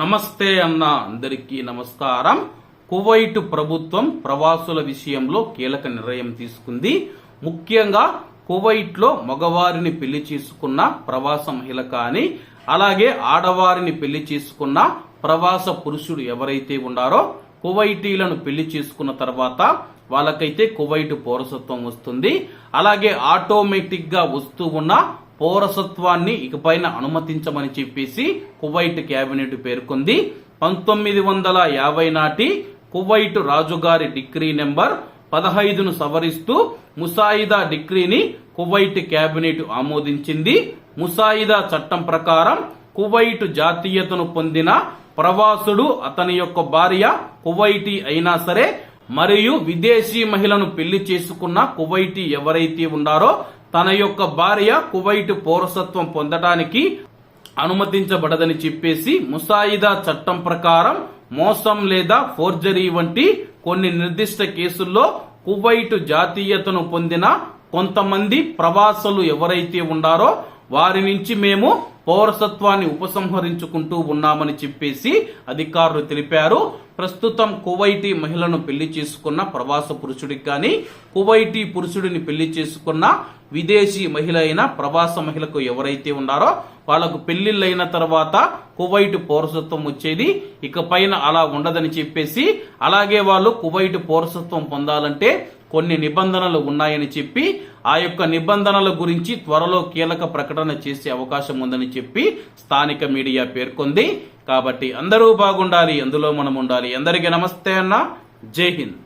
నమస్తే అన్న అందరికీ నమస్కారం. కువైట్ ప్రభుత్వం ప్రవాసుల విషయంలో కీలక నిర్ణయం తీసుకుంది. ముఖ్యంగా కువైట్లో మగవారిని పెళ్ళి చేసుకున్న ప్రవాస మహిళ కానీ అలాగే ఆడవారిని పెళ్ళి చేసుకున్న ప్రవాస పురుషుడు ఎవరైతే ఉన్నారో కువైటీలను పెళ్ళి చేసుకున్న తర్వాత వాళ్ళకైతే కువైట్ పౌరసత్వం వస్తుంది. అలాగే ఆటోమేటిక్గా వస్తూ ఉన్న పౌరసత్వాన్ని ఇకపైన అనుమతించమని చెప్పేసి కువైట్ కేబినెట్ పేర్కొంది. పంతొమ్మిది వందల యాభై నాటి కువైట్ రాజుగారి డిగ్రీ నెంబర్ పదహైదును సవరిస్తూ ముసాయిదా డిగ్రీని కువైట్ కేబినెట్ ఆమోదించింది. ముసాయిదా చట్టం ప్రకారం కువైట్ జాతీయతను పొందిన ప్రవాసుడు అతని యొక్క భార్య కువైటీ అయినా సరే మరియు విదేశీ మహిళను పెళ్ళి చేసుకున్న కువైటీ ఎవరైతే ఉన్నారో తన యొక్క భార్య కువైట్ పౌరసత్వం పొందడానికి అనుమతించబడదని చెప్పేసి ముసాయిదా చట్టం ప్రకారం మోసం లేదా ఫోర్జరీ వంటి కొన్ని నిర్దిష్ట కేసుల్లో కువైట్ జాతీయతను పొందిన కొంతమంది ప్రవాసులు ఎవరైతే ఉన్నారో వారి నుంచి మేము పౌరసత్వాన్ని ఉపసంహరించుకుంటూ ఉన్నామని చెప్పేసి అధికారులు తెలిపారు. ప్రస్తుతం కువైటీ మహిళను పెళ్ళి చేసుకున్న ప్రవాస పురుషుడికి కానీ కువైటీ పురుషుడిని పెళ్ళి చేసుకున్న విదేశీ మహిళ అయిన ప్రవాస మహిళకు ఎవరైతే ఉన్నారో వాళ్ళకు పెళ్ళిళ్ళైన తర్వాత కువైట్ పౌరసత్వం వచ్చేది. ఇక పైన అలా ఉండదని చెప్పేసి అలాగే వాళ్ళు కువైట్ పౌరసత్వం పొందాలంటే కొన్ని నిబంధనలు ఉన్నాయని చెప్పి ఆ యొక్క నిబంధనల గురించి త్వరలో కీలక ప్రకటన చేసే అవకాశం ఉందని చెప్పి స్థానిక మీడియా పేర్కొంది. కాబట్టి అందరూ బాగుండాలి అందులో మనం ఉండాలి. అందరికీ నమస్తే అన్న. జై హింద్.